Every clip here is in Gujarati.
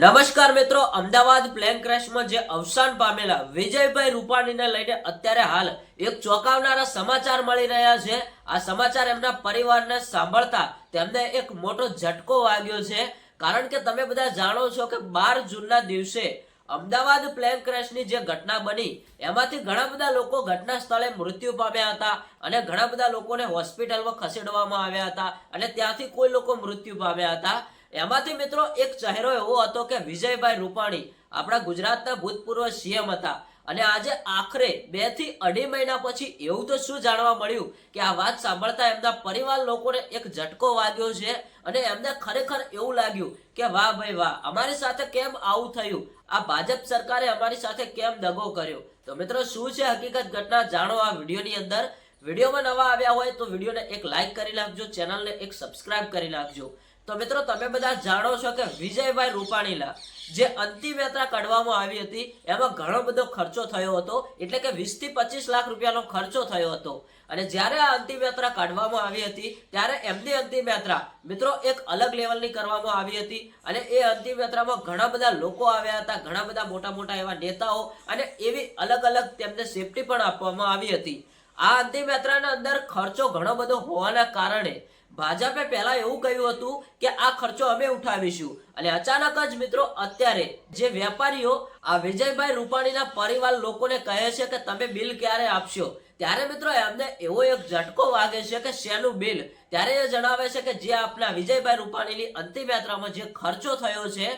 નમસ્કાર મિત્રો, અમદાવાદ પ્લેન ક્રેશમાં જે અવસાન પામેલા વિજયભાઈ રૂપાણીને લઈને અત્યારે હાલ એક ચોંકાવનારા સમાચાર મળી રહ્યા છે. આ સમાચાર એમના પરિવારને સાંભળતા તેમને એક મોટો ઝટકો વાગ્યો છે. કારણ કે તમે બધા જાણો છો કે બાર જૂનના દિવસે અમદાવાદ પ્લેન ક્રેશની જે ઘટના બની, એમાંથી ઘણા બધા લોકો ઘટના સ્થળે મૃત્યુ પામ્યા હતા અને ઘણા બધા લોકોને હોસ્પિટલમાં ખસેડવામાં આવ્યા હતા અને ત્યાંથી કોઈ લોકો મૃત્યુ પામ્યા હતા. એમાંથી મિત્રો એક ચહેરો એવો હતો કે વિજયભાઈ રૂપાણી આપણા ગુજરાતના ભૂતપૂર્વ સીએમ હતા. અને આજે આખરે બેથી અઢી મહિના પછી એવું તો શું જાણવા મળ્યું કે આ વાત સાંભળતા એમના પરિવાર લોકોને એક ઝટકો વાગ્યો છે અને એમને ખરેખર એવું લાગ્યું કે વાહ ભાઈ વાહ, અમારી સાથે કેમ આવું થયું? આ ભાજપ સરકારે અમારી સાથે કેમ દગો કર્યો? તો મિત્રો શું છે હકીકત ઘટના જાણો આ વિડીયોની અંદર. વિડીયોમાં નવા આવ્યા હોય તો વિડીયોને એક લાઇક કરી નાખજો, ચેનલને એક સબસ્ક્રાઇબ કરી નાખજો. તો મિત્રો તમે બધા જાણો છો કે વિજયભાઈ રૂપાણીલા જે અંતિમ યાત્રા કાઢવામાં આવી હતી, એમાં ઘણો બધો ખર્ચો થયો હતો, એટલે કે વીસથી પચીસ લાખ રૂપિયાનો ખર્ચો થયો હતો. અને જ્યારે આ અંતિમ યાત્રા કાઢવામાં આવી હતી, ત્યારે એમની અંતિમ યાત્રા મિત્રો એક અલગ લેવલની કરવામાં આવી હતી. અને એ અંતિમ યાત્રામાં ઘણા બધા લોકો આવ્યા હતા, ઘણા બધા મોટા મોટા એવા નેતાઓ અને એવી અલગ અલગ તેમને સેફટી પણ આપવામાં આવી હતી. આ અંતિમ યાત્રાના અંદર ખર્ચો ઘણો બધો હોવાના કારણે ભાજપે પહેલા એવું કહ્યું હતું કે આ ખર્ચો અમે ઉઠાવીશું. અને અચાનક જ મિત્રો અત્યારે જે વેપારીઓ આ વિજયભાઈ રૂપાણીના પરિવાર લોકોને કહે છે કે તમે બિલ ક્યારે આપશો? ત્યારે મિત્રો એમને એવો એક ઝટકો વાગે છે કે શેનું બિલ? ત્યારે એ જણાવે છે કે જે આપના વિજયભાઈ રૂપાણીની અંતિમ યાત્રામાં જે ખર્ચો થયો છે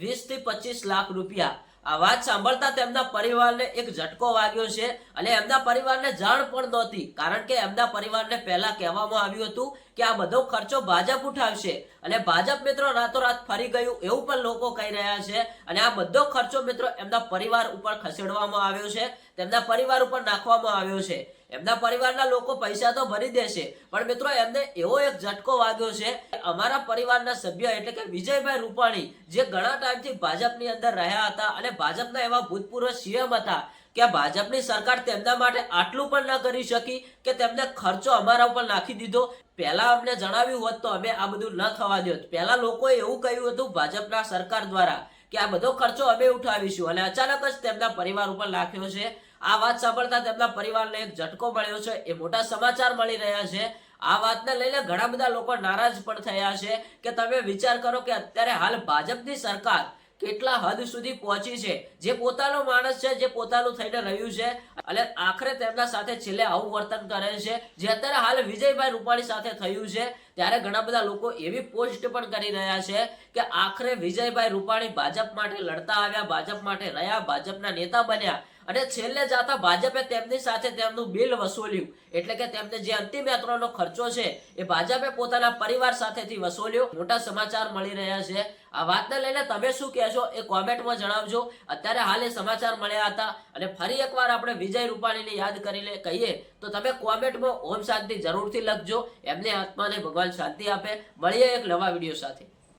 વીસથી પચીસ લાખ રૂપિયા. આ વાત સાંભળતા તેમના પરિવારને એક ઝટકો વાગ્યો છે અને એમના પરિવારને જાણ પણ નહોતી, કારણ કે એમના પરિવારને પહેલા કહેવામાં આવ્યું હતું કે આ બધો ખર્ચો ભાજપ ઉઠાવશે. અને ભાજપ મિત્રો રાતોરાત ફરી ગયું એવું પણ લોકો કહી રહ્યા છે. અને આ બધો ખર્ચો મિત્રો એમના પરિવાર ઉપર ખસેડવામાં આવ્યો છે. તેમના પરિવાર ઉપર નાખવામાં આવ્યો છે. એમના પરિવારના લોકો પૈસા તો ભરી દેશે. પણ મિત્રો એમને એવો એક ઝટકો વાગ્યો છે અમારા પરિવારના સભ્ય એટલે કે વિજયભાઈ રૂપાણી જે ઘણા ટાઈમથી ભાજપની અંદર રહ્યા હતા અને ભાજપના એવા ભૂતપૂર્વ સીએમ હતા કે ભાજપની સરકાર તેમના માટે આટલું પણ ન કરી શકી કે તેમને ખર્ચો અમારા ઉપર નાખી દીધો? પહેલા અમને જણાવ્યું હોત તો અમે આ બધું ન થવા દો પહેલા લોકોએ એવું કહ્યું હતું ભાજપના સરકાર દ્વારા કે આ બધો ખર્ચો અમે ઉઠાવીશું અને અચાનક જ તેમના પરિવાર ઉપર નાખ્યો છે. આ વાત સાંભળતા તેમના પરિવારને એક ઝટકો મળ્યો છે. એ મોટા સમાચાર મળી રહ્યા છે. આ વાતને લઈને ઘણા બધા લોકો નારાજ પણ થયા છે કે તમે વિચાર કરો કે અત્યારે હાલ ભાજપની સરકાર કેટલા હદ સુધી પહોંચી છે? જે પોતાનો માણસ છે, જે પોતાનું થઈને રહ્યું છે અને આખરે તેમના સાથે છેલ્લે આવું વર્તન કરે છે, જે અત્યારે હાલ વિજયભાઈ રૂપાણી સાથે થયું છે. ત્યારે ઘણા બધા લોકો એવી પોસ્ટ પણ કરી રહ્યા છે કે આખરે વિજયભાઈ રૂપાણી ભાજપ માટે લડતા આવ્યા, ભાજપ માટે રહ્યા, ભાજપના નેતા બન્યા અને છેલ્લે જાતા ભાજપે તેમની સાથે તેમનું બિલ વસૂલ્યું. એટલે કે તેમને જે અંતિમ યાત્રાનો ખર્ચો છે એ ભાજપે પોતાના પરિવાર સાથેથી વસૂલ્યો. મોટા સમાચાર મળી રહ્યા છે. આ વાતને લઈને તમે શું કહેશો એ કોમેન્ટમાં જણાવજો. અત્યારે હાલ સમાચાર મળ્યા હતા અને ફરી એકવાર આપણે વિજય રૂપાણીને યાદ કરીને કહીએ તો તમે કોમેન્ટમાં ઓમ શાંતિ જરૂરથી લખજો. એમને આત્માને ભગવાન શાંતિ આપે. મળીએ એક નવા વીડિયો સાથે.